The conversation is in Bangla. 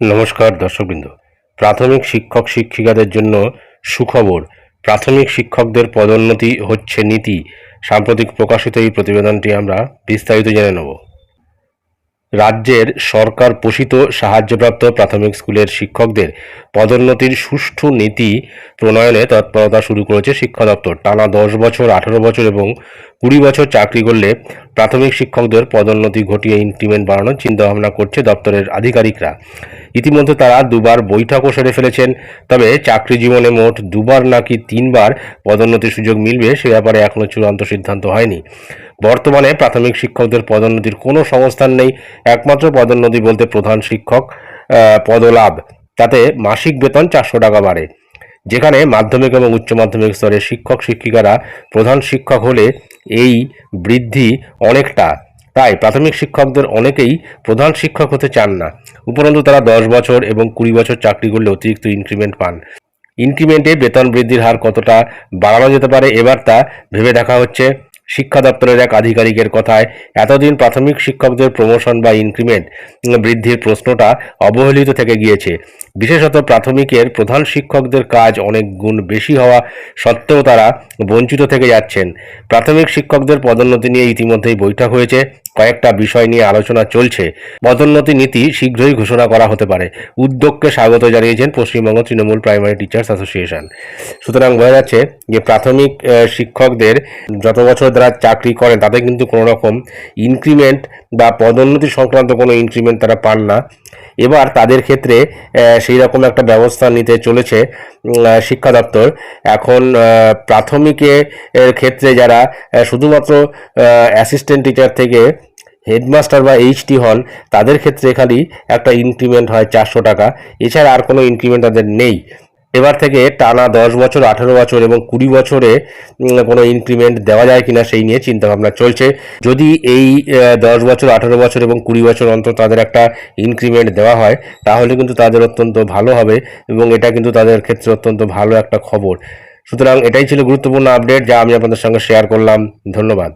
নমস্কার দর্শকবৃন্দ। প্রাথমিক শিক্ষক শিক্ষিকাদের জন্য সুখবর। প্রাথমিক শিক্ষকদের পদোন্নতি হচ্ছে নীতি। সাম্প্রতিক প্রকাশিত এই প্রতিবেদনটি আমরা বিস্তারিত জেনে নেব। রাজ্যের সরকার পোষিত সাহায্যপ্রাপ্ত প্রাথমিক স্কুলের শিক্ষকদের পদোন্নতির সুষ্ঠু নীতি প্রণয়নে তৎপরতা শুরু করেছে শিক্ষা দপ্তর। টানা দশ বছর, আঠারো বছর এবং কুড়ি বছর চাকরি করলে প্রাথমিক শিক্ষকদের পদোন্নতি ঘটিয়ে ইনক্রিমেন্ট বাড়ানোর চিন্তাভাবনা করছে দপ্তরের আধিকারিকরা। ইতিমধ্যে তারা দুবার বৈঠকও সেরে ফেলেছেন, তবে চাকরি জীবনে মোট দুবার নাকি তিনবার পদোন্নতির সুযোগ মিলবে সে ব্যাপারে এখনও চূড়ান্ত সিদ্ধান্ত হয়নি। বর্তমানে প্রাথমিক শিক্ষকদের পদোন্নতির কোনো সংস্থান নেই, একমাত্র পদোন্নতি বলতে প্রধান শিক্ষক পদলাভ। তাতে মাসিক বেতন চারশো টাকা বাড়ে। যেখানে মাধ্যমিক এবং উচ্চ মাধ্যমিক স্তরে শিক্ষক শিক্ষিকারা প্রধান শিক্ষক হলে এই বৃদ্ধি অনেকটা। তাই প্রাথমিক শিক্ষকদের অনেকেই প্রধান শিক্ষক হতে চান না। উপরন্তু তারা দশ বছর এবং কুড়ি বছর চাকরি করলে অতিরিক্ত ইনক্রিমেন্ট পান। ইনক্রিমেন্টে বেতন বৃদ্ধির হার কতটা বাড়ানো যেতে পারে এবার তা ভেবে দেখা হচ্ছে। শিক্ষা দপ্তরের এক আধিকারিকের কথায়, এতদিন প্রাথমিক শিক্ষকদের প্রমোশন বা ইনক্রিমেন্ট বৃদ্ধির প্রশ্নটা অবহেলিত থেকে গিয়েছে। বিশেষত প্রাথমিকের প্রধান শিক্ষকদের কাজ অনেক গুণ বেশি হওয়া সত্ত্বেও তারা বঞ্চিত থেকে যাচ্ছেন। প্রাথমিক শিক্ষকদের পদোন্নতি নিয়ে ইতিমধ্যেই বৈঠক হয়েছে। কয়েকটা বিষয় নিয়ে আলোচনা চলছে। পদোন্নতি নীতি শীঘ্রই ঘোষণা করা হতে পারে। উদ্যোগকে স্বাগত জানিয়েছেন Paschimbanga Trinamool primary teachers association. সুতরাং বোঝা যাচ্ছে যে প্রাথমিক শিক্ষকদের যত বছর তারা চাকরি করেন, তাদের কিন্তু কোনো রকম ইনক্রিমেন্ট বা পদোন্নতি সংক্রান্ত কোনো ইনক্রিমেন্ট তারা পান না। এবার তাদের ক্ষেত্রে সেই রকম একটা ব্যবস্থা নিতে চলেছে শিক্ষা দপ্তর। এখন প্রাথমিকে ক্ষেত্রে যারা শুধুমাত্র অ্যাসিস্ট্যান্ট টিচার থেকে হেডমাস্টার বা এইচটি হন, তাদের ক্ষেত্রে খালি একটা ইনক্রিমেন্ট হয় চারশো টাকা। এছাড়া আর কোনো ইনক্রিমেন্ট তাদের নেই। এবার থেকে টানা দশ বছর, আঠেরো বছর এবং কুড়ি বছরে কোনো ইনক্রিমেন্ট দেওয়া যায় কিনা সেই নিয়ে চিন্তাভাবনা চলছে। যদি এই দশ বছর, আঠেরো বছর এবং কুড়ি বছর অন্তর তাদের একটা ইনক্রিমেন্ট দেওয়া হয়, তাহলে কিন্তু তাদের অত্যন্ত ভালো হবে এবং এটা কিন্তু তাদের ক্ষেত্রে অত্যন্ত ভালো একটা খবর। সুতরাং এটাই ছিল গুরুত্বপূর্ণ আপডেট যা আমি আপনাদের সঙ্গে শেয়ার করলাম। ধন্যবাদ।